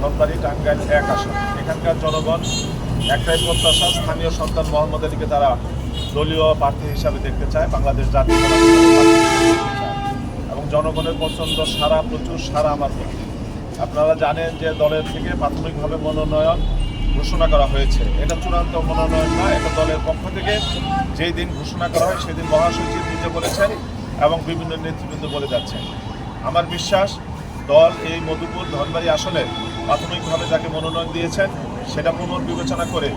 ধনবাড়ি টাঙ্গাইল এক আসন। এখানকার জনগণ একটাই প্রত্যাশা, স্থানীয় সন্তান মোহাম্মদ আলীকে তারা দলীয় প্রার্থী হিসাবে দেখতে চায়, বাংলাদেশ জাতীয় এবং জনগণের পছন্দ, সারা প্রচুর, সারা আমার প্রতি। আপনারা জানেন যে দলের থেকে প্রাথমিকভাবে মনোনয়ন ঘোষণা করা হয়েছে। এটা চূড়ান্ত মনোনয়ন না, এটা দলের পক্ষ থেকে যেই দিন ঘোষণা করা হয়, সেদিন মহাসচিব নিজে বলেছেন এবং বিভিন্ন নেতৃবৃন্দ বলে যাচ্ছেন। আমার বিশ্বাস, দল এই মধুপুর ধনবাড়ি আসনে প্রাথমিকভাবে যাকে মনোনয়ন দিয়েছেন, সেটা পুনর্বিবেচনা করে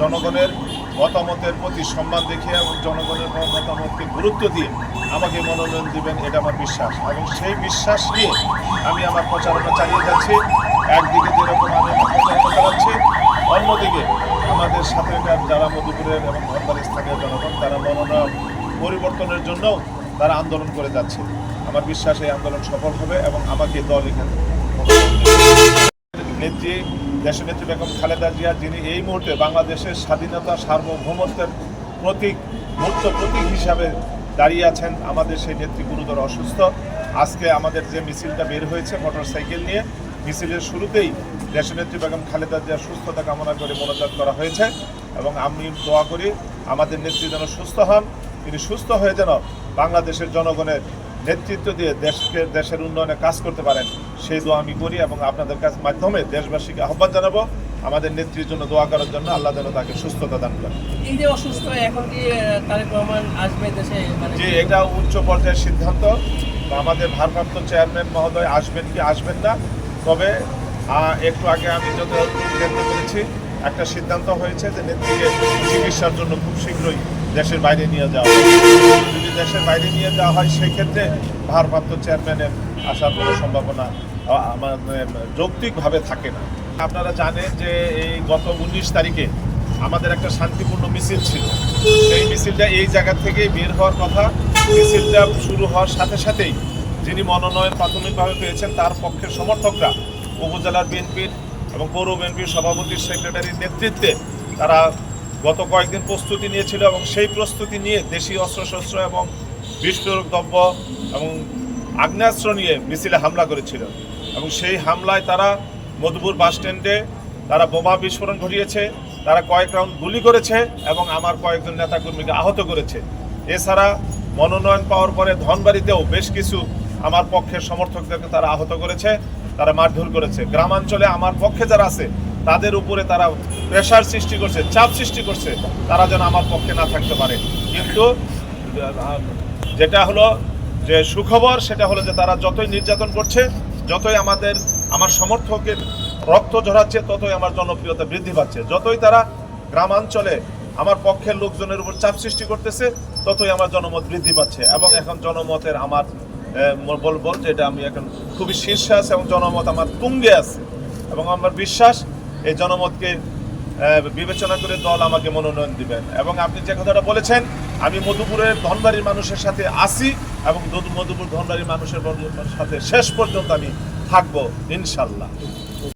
জনগণের মতামতের প্রতি সম্মান দেখিয়ে এবং জনগণের মতামতকে গুরুত্ব দিয়ে আমাকে মনোনয়ন দিবেন, এটা আমার বিশ্বাস। এবং সেই বিশ্বাস নিয়ে আমি আমার প্রচারণা চালিয়ে যাচ্ছি। একদিকে যেরকম আমি প্রচারণা চালাচ্ছি, অন্যদিকে আমাদের সাথে যারা মধুপুরের এবং ধনবাড়ির স্থানীয় জনগণ, তারা মনোনয়ন পরিবর্তনের জন্য তারা আন্দোলন করে যাচ্ছে। আমার বিশ্বাস এই আন্দোলন সফল হবে এবং আমাকে দল এখানে নেত্রী, দেশনেত্রী বেগম খালেদা জিয়া, যিনি এই মুহূর্তে বাংলাদেশের স্বাধীনতা সার্বভৌমত্বের প্রতীক মূর্ত প্রতীক হিসাবে দাঁড়িয়ে আছেন আমাদের সেই নেত্রী গুরুতর অসুস্থ। আজকে আমাদের যে মিছিলটা বের হয়েছে মোটর সাইকেল নিয়ে, মিছিলের শুরুতেই দেশনেত্রী বেগম খালেদা জিয়ার সুস্থতা কামনা করে মনোজাত করা হয়েছে এবং আমি দোয়া করি আমাদের নেত্রী যেন সুস্থ হন, তিনি সুস্থ হয়ে যেন বাংলাদেশের জনগণের নেতৃত্ব দিয়ে দেশকে দেশের উন্নয়নে কাজ করতে পারেন সেই দোয়া আমি করি এবং আপনাদের কাছ মাধ্যমে দেশবাসীকে আহ্বান জানাব আমাদের নেত্রীর জন্য দোয়া করার জন্য আল্লাহ যেন তাকে সুস্থতা দান করেন। এই যে অসুস্থ এখন কি তারেক রহমান আসবে দেশে? মানে যে এটা উচ্চ পর্যায়ের সিদ্ধান্ত। আমাদের ভারপ্রাপ্ত চেয়ারম্যান মহোদয় আসবেন কি আসবেন না তবে একটু আগে আমি যত জানতে পেরেছি একটা সিদ্ধান্ত হয়েছে যে নেত্রীকে চিকিৎসার জন্য খুব শীঘ্রই দেশের বাইরে নিয়ে যাওয়া। যদি দেশের বাইরে নিয়ে যাওয়া হয় সেক্ষেত্রে ভারপ্রাপ্ত চেয়ারম্যানের আসার কোনো সম্ভাবনা মানে, যৌক্তিকভাবে থাকে না। আপনারা জানেন যে এই গত উনিশ তারিখে আমাদের একটা শান্তিপূর্ণ মিছিল ছিল। সেই মিছিলটা এই জায়গা থেকে বের হওয়ার কথা। মিছিলটা শুরু হওয়ার সাথে সাথেই যিনি মনোনয়ন প্রাথমিকভাবে পেয়েছেন তার পক্ষের সমর্থকরা উপজেলার বিএনপির এবং পৌর বিএনপির সভাপতির সেক্রেটারির নেতৃত্বে তারা গত কয়েকদিন প্রস্তুতি নিয়েছিল এবং সেই প্রস্তুতি নিয়ে দেশীয় অস্ত্রশস্ত্র এবং বিস্ফোরক দ্রব্য এবং আগ্নেয়াস্ত্র নিয়ে মিছিলে হামলা করেছিল। এবং সেই হামলায় তারা মধুপুর বাস স্ট্যান্ডে তারা বোমা বিস্ফোরণ ঘটিয়েছে, তারা কয়েক রাউন্ড গুলি করেছে এবং আমার কয়েকজন নেতাকর্মীকে আহত করেছে। এছাড়া মনোনয়ন পাওয়ার পরে ধনবাড়িতেও বেশ কিছু আমার পক্ষের সমর্থকদেরকে তারা আহত করেছে, তারা মারধর করেছে। গ্রামাঞ্চলে আমার পক্ষে যারা আছে তাদের উপরে তারা প্রেশার সৃষ্টি করছে, চাপ সৃষ্টি করছে, তারা যেন আমার পক্ষে না থাকতে পারে। কিন্তু, যেটা হলো যে সুখবর, সেটা হলো যে তারা যতই নির্যাতন করছে, যতই আমাদের, আমার সমর্থকের রক্ত ঝরাচ্ছে, ততই আমার জনপ্রিয়তা বৃদ্ধি পাচ্ছে। যতই তারা গ্রামাঞ্চলে আমার পক্ষের লোকজনের উপর চাপ সৃষ্টি করতেছে, ততই আমার জনমত বৃদ্ধি পাচ্ছে। এবং এখন জনমতের আমার বলব যে এটা আমি এখন খুবই শীর্ষে আছে এবং জনমত আমার তুঙ্গে আছে। এবং আমার বিশ্বাস এই জনমতকে বিবেচনা করে দল আমাকে মনোনয়ন দিবেন। এবং আপনি যে কথাটা বলেছেন, আমি মধুপুরের ধনবাড়ির মানুষের সাথে আসি এবং মধুপুর ধনবাড়ির মানুষের সাথে শেষ পর্যন্ত আমি থাকব, ইনশাল্লাহ।